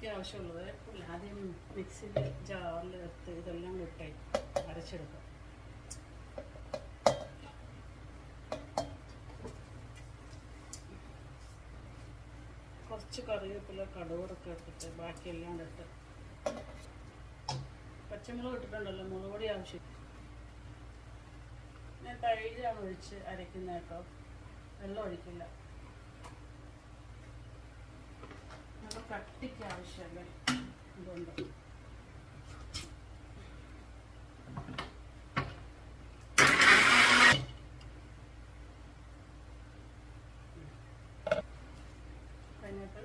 കറിക്ക് ആവശ്യമുള്ളത് ആദ്യം മിക്സിയിൽ ജാറിൽ എടുത്ത് ഇതെല്ലാം കൂട്ടി അരച്ചെടുക്കാം. കുറച്ച് കറിവേപ്പില കടുവറൊക്കെ ഇട്ടിട്ട് ബാക്കിയെല്ലാം ഇട്ട് പച്ചമുളക് ഇട്ടിട്ടുണ്ടല്ലോ മുളക് പൊടി ആവശ്യം. ഞാൻ തൈരാണ് ഒഴിച്ച് അരക്കുന്ന വെള്ളം ഒഴിക്കില്ല. നല്ല കട്ടിക്ക് ആവശ്യമല്ലേ പൈനാപ്പിൾ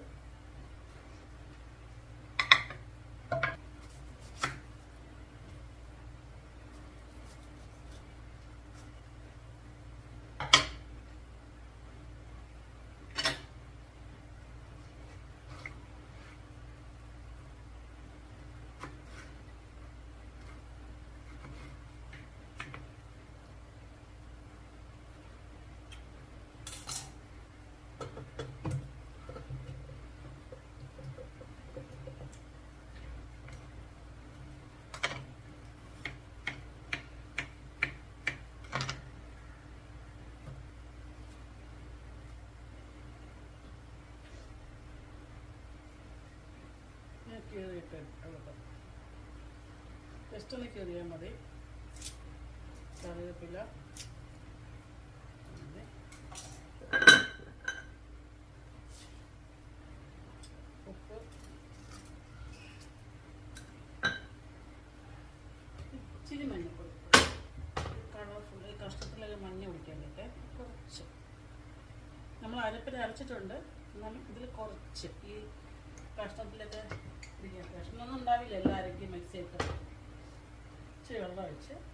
കീറിയിട്ട് എടുക്കാം ജസ്റ്റ് ഒന്ന് കയറിയാൽ മതി. കറിവേപ്പില. കഷ്ടത്തിലൊക്കെ കുറച്ച്. നമ്മൾ അരപ്പിൽ അരച്ചിട്ടുണ്ട്. എന്നാലും ഇതിൽ കുറച്ച്. ഈ കഷ്ണത്തിലൊക്കെ ഇച്ചിരി വെള്ളം ഒഴിച്ച് വേവിക്കാം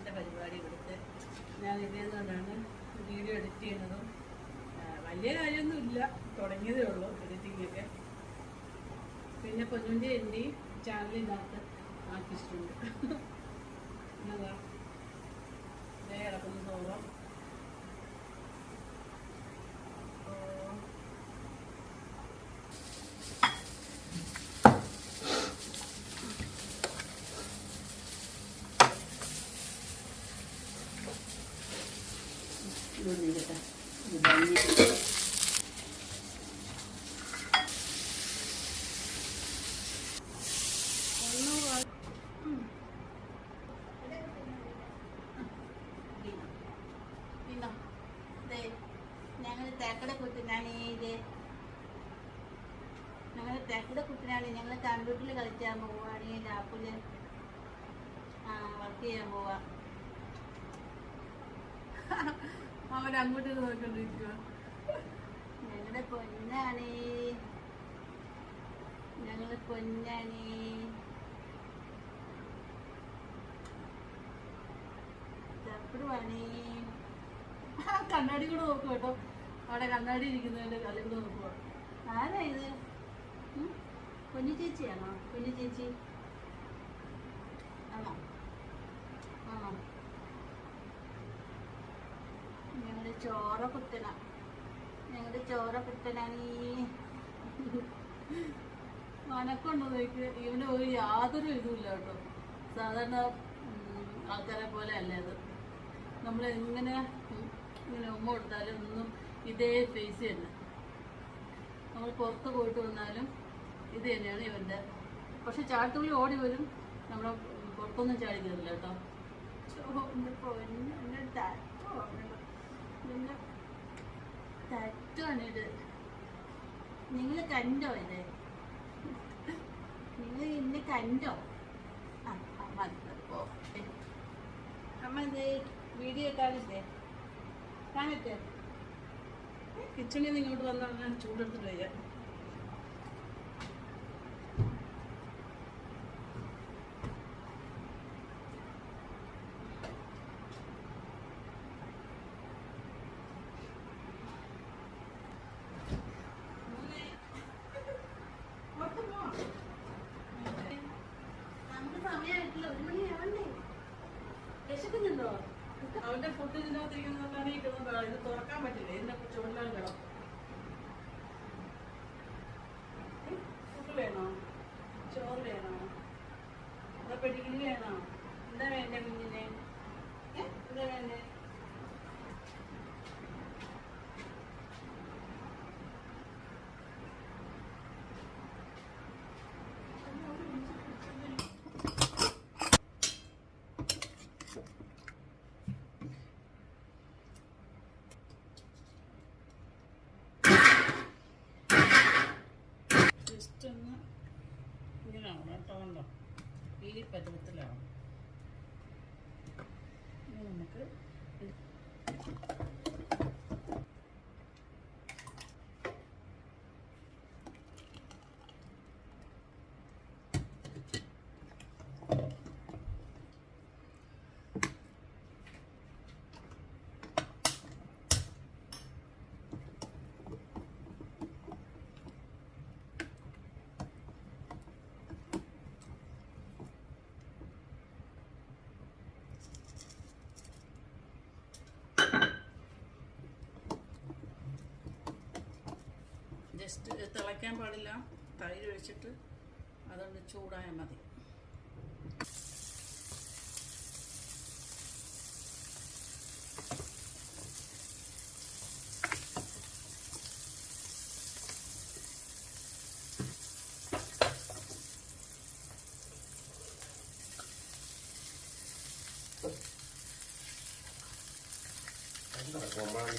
എന്റെ പരിപാടി ഇവിടുത്തെ ഞാൻ നിന്നാണ് വീഡിയോ എഡിറ്റ് ചെയ്യുന്നതും വലിയ കാര്യമൊന്നുമില്ല തുടങ്ങിയതേ ഉള്ളൂ എഡിറ്റിംഗ് ഒക്കെ. പിന്നെ പൊന്നുന്റെ എന്റെ ചാനലിനകത്ത് ആക്കിയിട്ടുണ്ട്. എന്നതാ ഇതേ കിടക്കുന്ന സോറം ഇതൊന്നിരിക്കട്ടെ ഇത് ഒന്ന് വ- ഉം. പിന്നോ ദേ ഞങ്ങൾ തേക്കട കുട്ടനാണ്. ഇത് ഞങ്ങൾ തേക്കട കുട്ടനാണ് ഞങ്ങൾ കമ്പ്യൂട്ടറിൽ കളിക്കാൻ പോവുകയാണ് ലാപ്പിൽ ആ വർക്ക് ചെയ്യാൻ അവൻ അങ്ങോട്ട് നോക്കിക്കൊണ്ടിരിക്കുക ഞങ്ങളുടെ പൊന്നാണ്. ഞങ്ങൾ പൊന്നാണ്. ചപ്പടുവാണ്. കണ്ണാടി കൂടെ നോക്കും കേട്ടോ. അവിടെ കണ്ണാടി ഇരിക്കുന്നതിന്റെ കളി കൂടെ നോക്കുക ആരാ ഇത്? കുഞ്ഞു ചേച്ചിയാണോ? കുഞ്ഞു ചേച്ചി. ആണോ ഞങ്ങളുടെ ചോറ കുത്തണ. ഞങ്ങളുടെ ചോറ കുത്തനാണ് മനക്കുണ്ടോ നോക്ക് ഇവന് ഒരു യാതൊരു ഇതുമില്ല കേട്ടോ. സാധാരണ ആൾക്കാരെ പോലെ അല്ല ഇത്. നമ്മൾ എങ്ങനെ ഇങ്ങനെ ഉമ്മ കൊടുത്താലും ഒന്നും ഇതേ ഫേസ് തന്നെ. നമ്മൾ പുറത്ത് പോയിട്ട് വന്നാലും ഇത് തന്നെയാണ് ഇവന്റെ പക്ഷെ ചാട്ടുള്ളി ഓടി വരും. നമ്മളെ പുറത്തൊന്നും ചാടിക്കുന്നില്ല കേട്ടോ. ചോറിന്റെ പൊന്നെ എന്റെ തട്ടോ തട്ടുവാണ് ഇത്. നിങ്ങൾ കണ്ടോ ഇത്? നിങ്ങൾ ഇന്ന് കണ്ടോ? അമ്മ ഇത് വീഡിയോ കാണില്ലേ കാണട്ടെ? കിച്ചണിൽ നിന്ന് ഇങ്ങോട്ട് വന്നാൽ ചൂടെടുത്തിട്ട് വയ്യ ഇതിനകത്ത് ഈ ഇത് തുറക്കാൻ പറ്റില്ല. ഇതിനെ ചുവണ്ടാൻ കിടം ഫുഡ് വേണോ? ചോറ് വേണോ? അതോ എന്താ വേണ്ടേ കുഞ്ഞിനെ? എന്താ വേണ്ടേ ജസ്റ്റ് ഒന്ന് ഇങ്ങനെയാവണം കേട്ടോ ഈ പരുവത്തിലാവണം നമുക്ക് ജസ്റ്റ് തിളയ്ക്കാൻ പാടില്ല. തൈര് ഒഴിച്ചിട്ട് അതൊന്ന് ചൂടായാൽ മതി. Thank കൊമ്പാണ്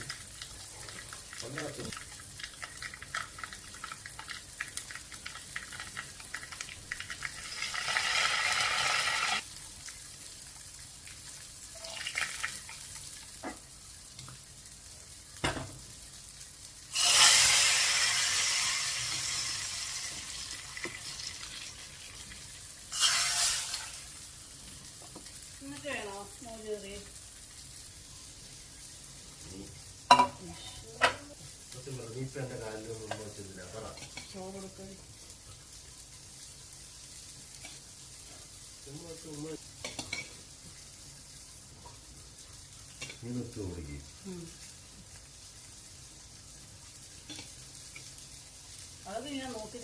ഓടിക്കും അത് ഞാൻ നോക്കി